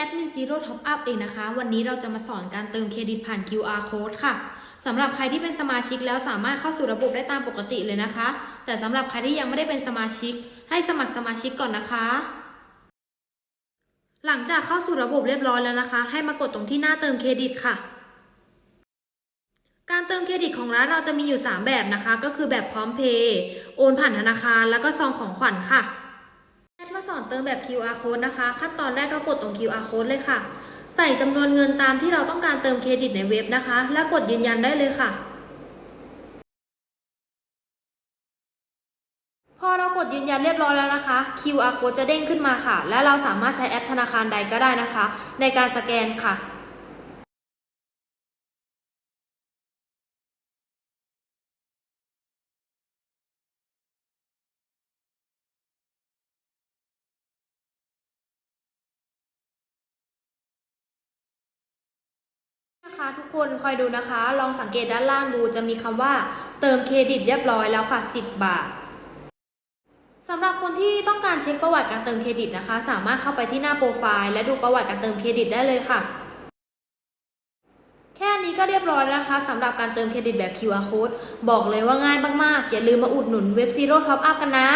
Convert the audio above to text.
แอดมิน Zero Top Up เองนะคะ วันนี้เราจะมาสอนการเติมเครดิตผ่าน QR Code ค่ะสำหรับใครที่เป็นสมาชิกแล้วสามารถเข้าสู่ระบบได้ตามปกติเลยนะคะ แต่สำหรับใครที่ยังไม่ได้เป็นสมาชิก ให้สมัครสมาชิกก่อนนะคะ หลังจากเข้าสู่ระบบเรียบร้อยแล้วนะคะ ให้มากดตรงที่หน้าเติมเครดิตค่ะ การเติมเครดิตของร้านเราจะมีอยู่ 3 แบบนะคะ ก็คือแบบพร้อมเพย์โอนผ่านธนาคาร แล้วก็ซองของขวัญค่ะ สอนเติมแบบ QR code นะคะ ขั้นตอนแรกก็กดตรง QR code เลยค่ะ ใส่จำนวนเงินตามที่เราต้องการเติมเครดิตในเว็บนะคะ แล้วกดยืนยันได้เลยค่ะ พอเรากดยืนยันเรียบร้อยแล้วนะคะ QR code จะเด้งขึ้นมาค่ะ และเราสามารถใช้แอปธนาคารใดก็ได้นะคะ ในการสแกนค่ะ นะคะทุกคนคอยดูนะคะ ลองสังเกตด้านล่างดูจะมีคำว่า เติมเครดิตเรียบร้อยแล้วค่ะ 10 บาทสำหรับคนที่ต้องการเช็คประวัติการเติมเครดิตนะคะ สามารถเข้าไปที่หน้าโปรไฟล์และดูประวัติการเติมเครดิตได้เลยค่ะ แค่นี้ก็เรียบร้อยแล้วนะคะสำหรับการเติมเครดิตแบบ QR code บอกเลยว่าง่ายมากๆ อย่าลืมมาอุดหนุนเว็บซีโร่ท็อปอัพกันนะ